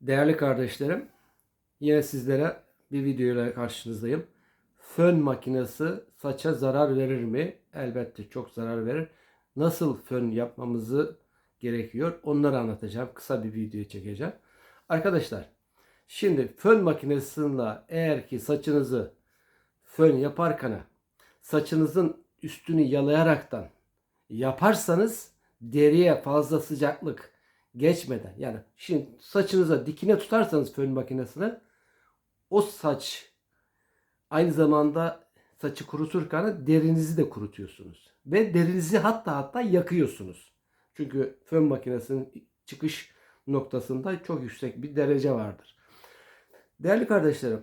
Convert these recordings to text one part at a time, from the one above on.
Değerli kardeşlerim, yine sizlere bir videoyla karşınızdayım. Fön makinesi saça zarar verir mi? Elbette çok zarar verir. Nasıl fön yapmamızı gerekiyor? Onları anlatacağım. Kısa bir video çekeceğim. Arkadaşlar, şimdi fön makinesiyle eğer ki saçınızı fön yaparken saçınızın üstünü yalayaraktan yaparsanız deriye fazla sıcaklık geçmeden yani şimdi saçınıza dikine tutarsanız fön makinesine o saç aynı zamanda saçı kuruturken derinizi de kurutuyorsunuz. Ve derinizi hatta hatta yakıyorsunuz. Çünkü fön makinesinin çıkış noktasında çok yüksek bir derece vardır. Değerli kardeşlerim,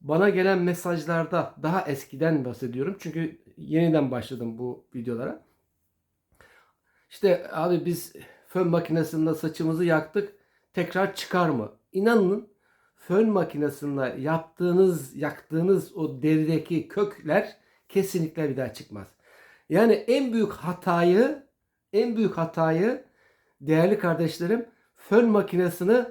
bana gelen mesajlarda daha eskiden bahsediyorum. Çünkü yeniden başladım bu videolara. İşte abi biz fön makinesinde saçımızı yaktık. Tekrar çıkar mı? İnanın fön makinesinde yaptığınız, yaktığınız o derideki kökler kesinlikle bir daha çıkmaz. Yani en büyük hatayı, en büyük hatayı değerli kardeşlerim fön makinesini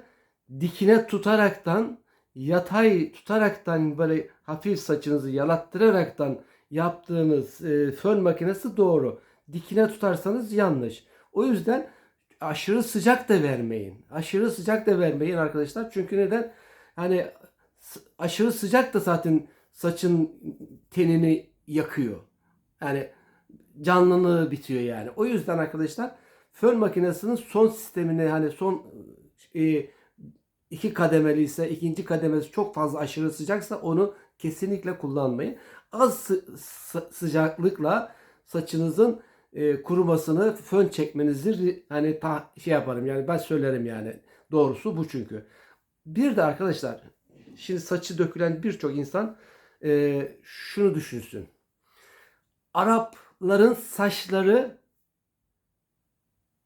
dikine tutaraktan, yatay tutaraktan böyle hafif saçınızı yalattıraraktan yaptığınız e, fön makinesi doğru. Dikine tutarsanız yanlış. O yüzden aşırı sıcak da vermeyin. Aşırı sıcak da vermeyin arkadaşlar. Çünkü neden? Hani aşırı sıcak da zaten saçın tenini yakıyor. Yani canlılığı bitiyor yani. O yüzden arkadaşlar fön makinesinin son sistemine hani son e, iki kademeli ise ikinci kademesi çok fazla aşırı sıcaksa onu kesinlikle kullanmayın. Az sı- sı- sıcaklıkla saçınızın e, kurumasını fön çekmenizi hani ta, şey yaparım yani ben söylerim yani doğrusu bu çünkü. Bir de arkadaşlar şimdi saçı dökülen birçok insan e, şunu düşünsün. Arapların saçları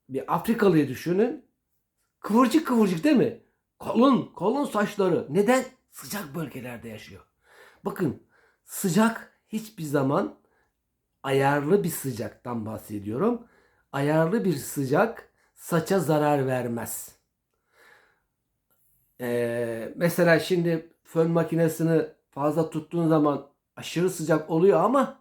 bir Afrikalıyı düşünün. Kıvırcık kıvırcık değil mi? Kalın, kalın saçları. Neden? Sıcak bölgelerde yaşıyor. Bakın sıcak hiçbir zaman ayarlı bir sıcaktan bahsediyorum. Ayarlı bir sıcak saça zarar vermez. Ee, mesela şimdi fön makinesini fazla tuttuğun zaman aşırı sıcak oluyor ama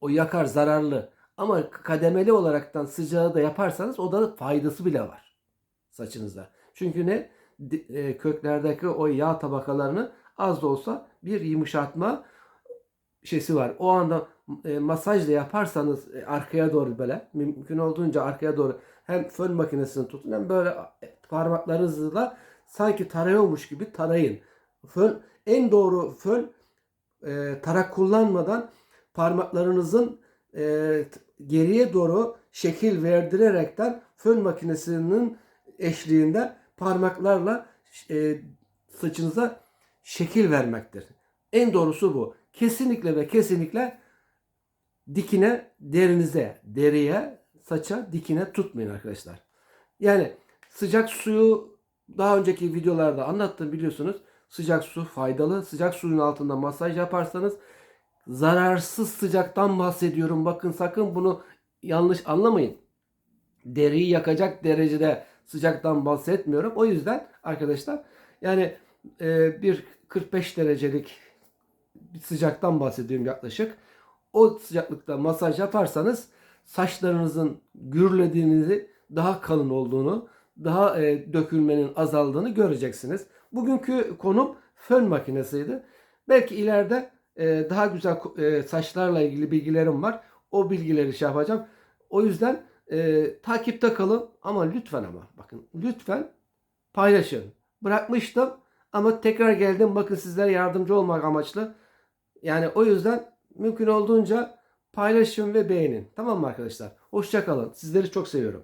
o yakar zararlı. Ama kademeli olaraktan sıcağı da yaparsanız o da faydası bile var saçınızda. Çünkü ne? E, köklerdeki o yağ tabakalarını az da olsa bir yumuşatma şeysi var. O anda e, masajla yaparsanız e, arkaya doğru böyle mümkün olduğunca arkaya doğru hem fön makinesini tutun hem böyle e, parmaklarınızla sanki tarıyormuş gibi tarayın. Fön en doğru fön e, tarak kullanmadan parmaklarınızın e, geriye doğru şekil verdirerekten fön makinesinin eşliğinde parmaklarla e, saçınıza şekil vermektir. En doğrusu bu. Kesinlikle ve kesinlikle dikine derinize, deriye, saça dikine tutmayın arkadaşlar. Yani sıcak suyu daha önceki videolarda anlattım biliyorsunuz. Sıcak su faydalı. Sıcak suyun altında masaj yaparsanız zararsız sıcaktan bahsediyorum. Bakın sakın bunu yanlış anlamayın. Deriyi yakacak derecede sıcaktan bahsetmiyorum. O yüzden arkadaşlar yani e, bir 45 derecelik sıcaktan bahsediyorum yaklaşık. O sıcaklıkta masaj yaparsanız saçlarınızın gürlediğinizi, daha kalın olduğunu, daha e, dökülmenin azaldığını göreceksiniz. Bugünkü konum fön makinesiydi. Belki ileride e, daha güzel e, saçlarla ilgili bilgilerim var. O bilgileri şey yapacağım. O yüzden e, takipte kalın ama lütfen ama bakın lütfen paylaşın. Bırakmıştım ama tekrar geldim bakın sizlere yardımcı olmak amaçlı. Yani o yüzden mümkün olduğunca paylaşın ve beğenin. Tamam mı arkadaşlar? Hoşça kalın. Sizleri çok seviyorum.